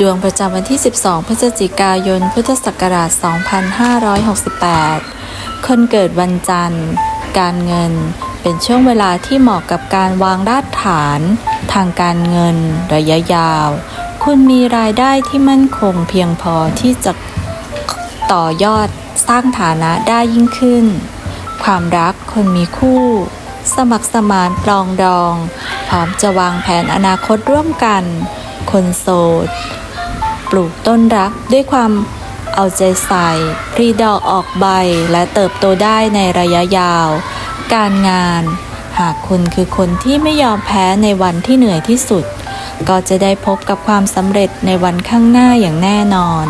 ดวงประจำวันที่ 12 พฤศจิกายน พุทธศักราช 2568 คนเกิดวันจันทร์ การเงิน เป็นช่วงเวลาที่เหมาะกับการวางรากฐาน ทางการเงิน ระยะยาว คุณมีรายได้ที่มั่นคงเพียงพอที่จะต่อยอดสร้างฐานะได้ยิ่งขึ้น ความรักคนมีคู่ สมัครสมานปลองดอง พร้อมจะวางแผนอนาคตร่วมกัน คนโสด ปลูกต้นรักด้วยความเอาใจใส่พรีดอกออกใบและเติบโตได้ในระยะยาว การงาน หากคุณคือคนที่ไม่ยอมแพ้ในวันที่เหนื่อยที่สุด ก็จะได้พบกับความสำเร็จในวันข้างหน้าอย่างแน่นอน